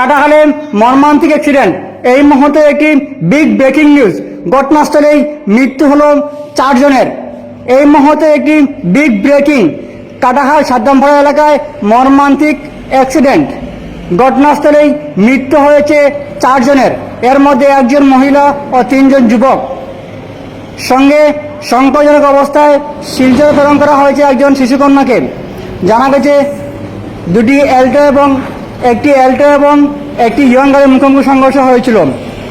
কাটাখালে মর্মান্তিক অ্যাক্সিডেন্ট এই মুহূর্তে একটি বিগ ব্রেকিং নিউজ ঘটনাস্থলেই মৃত্যু হলো চারজনের। এই মুহূর্তে একটি বিগ ব্রেকিং কাটাখাল সাদ্দামপাড়া এলাকায় মর্মান্তিক অ্যাক্সিডেন্ট ঘটনাস্থলেই মৃত্যু হয়েছে চারজনের। এর মধ্যে একজন মহিলা ও তিনজন যুবক। সঙ্গে সংকটজনক অবস্থায় শিলচর প্রেরণ করা হয়েছে একজন শিশুকন্যাকে। জানা গেছে, দুটি অ্যাল্টো এবং একটি অ্যাল্টো এবং একটি ইয়ং গাড়ির মুখোমুখি সংঘর্ষ হয়েছিল,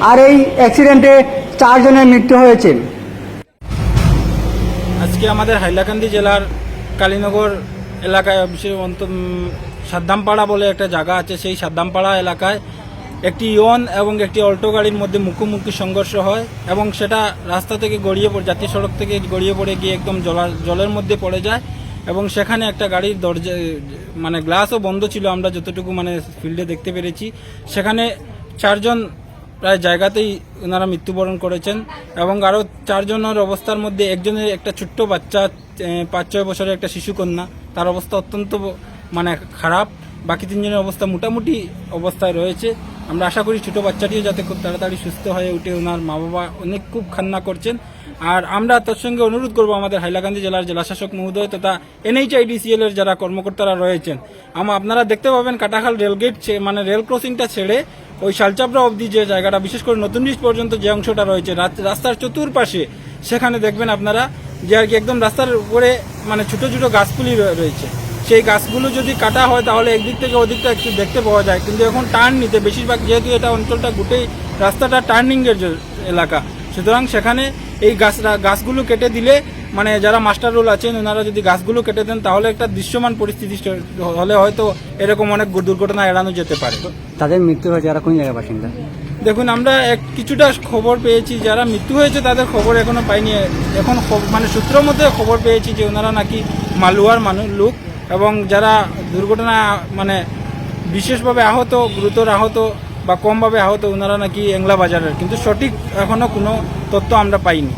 আর এই অ্যাক্সিডেন্টে চারজনের মৃত্যু হয়েছে। আজকে আমাদের হাইলাকান্দি জেলার কালীনগর এলাকায় বিশেষ অন্ত সাদ্দামপাড়া বলে একটা জায়গা আছে। সেই সাদ্দামপাড়া এলাকায় একটি ইয়ন এবং একটি অল্টো গাড়ির মধ্যে মুখোমুখি সংঘর্ষ হয় এবং সেটা রাস্তা থেকে গড়িয়ে পড়ে জাতীয় সড়ক থেকে গড়িয়ে পড়ে গিয়ে একদম জলা জলের মধ্যে পড়ে যায় এবং সেখানে একটা গাড়ির দরজা মানে গ্লাসও বন্ধ ছিল, আমরা যতটুকু মানে ফিল্ডে দেখতে পেরেছি। সেখানে চারজন প্রায় জায়গাতেই ওনারা মৃত্যুবরণ করেছেন এবং আরও চারজনের অবস্থার মধ্যে একজনের একটা ছোট্ট বাচ্চা পাঁচ, ছয় বছরের একটা শিশুকন্যা। তার অবস্থা অত্যন্ত মানে খারাপ। বাকি তিনজনের অবস্থা মোটামুটি অবস্থায় রয়েছে। আমরা আশা করি ছোটো বাচ্চাটিও যাতে খুব তাড়াতাড়ি সুস্থ হয়ে উঠে ওনার মা বাবা অনেক খুব খান্না করছেন। আর আমরা তার সঙ্গে অনুরোধ করব আমাদের হাইলাকান্দি জেলার জেলাশাসক মহোদয় তথা এনএইচআইডিসিএল এর যারা কর্মকর্তারা রয়েছেন। আমা আপনারা দেখতে পাবেন কাটাখাল রেলগেট মানে রেল ক্রসিংটা ছেড়ে ওই শালচাপড়া অবধি যে জায়গাটা, বিশেষ করে নতুন ব্রিজ পর্যন্ত যে অংশটা রয়েছে রাস্তার চতুর্পাশে সেখানে দেখবেন আপনারা যে আর কি একদম রাস্তার উপরে মানে ছোট ছোট গাছগুলি রয়ে- রয়েছে। সেই গাছগুলো যদি কাটা হয় তাহলে একদিক থেকে ওদিকটা একটু দেখতে পাওয়া যায়। কিন্তু এখন টার্ন নিতে, বেশিরভাগ যেহেতু এটা অঞ্চলটা গোটেই রাস্তাটা টার্নিংয়ের এলাকা, সুতরাং সেখানে এই গাছ গাছগুলো কেটে দিলে মানে যারা মাস্টার রোল আছেন ওনারা যদি গাছগুলো কেটে দেন তাহলে একটা দৃশ্যমান পরিস্থিতি হলে হয়তো এরকম অনেক দুর্ঘটনা এড়ানো যেতে পারে। তাদের মৃত্যু হয়েছে যারা কোন জায়গায় বাসিন্দা? দেখুন আমরা এক কিছুটা খবর পেয়েছি যারা মৃত্যু হয়েছে তাদের খবর এখনও পাইনি। এখন মানে সূত্র মধ্যে খবর পেয়েছি যে ওনারা নাকি মালুয়ার মানুষ লোক এবং যারা দুর্ঘটনা মানে বিশেষভাবে আহত গুরুতর আহত বা কমভাবে আহত ওনারা নাকি এংলা বাজারের। কিন্তু সঠিক এখনও কোনো তথ্য আমরা পাইনি।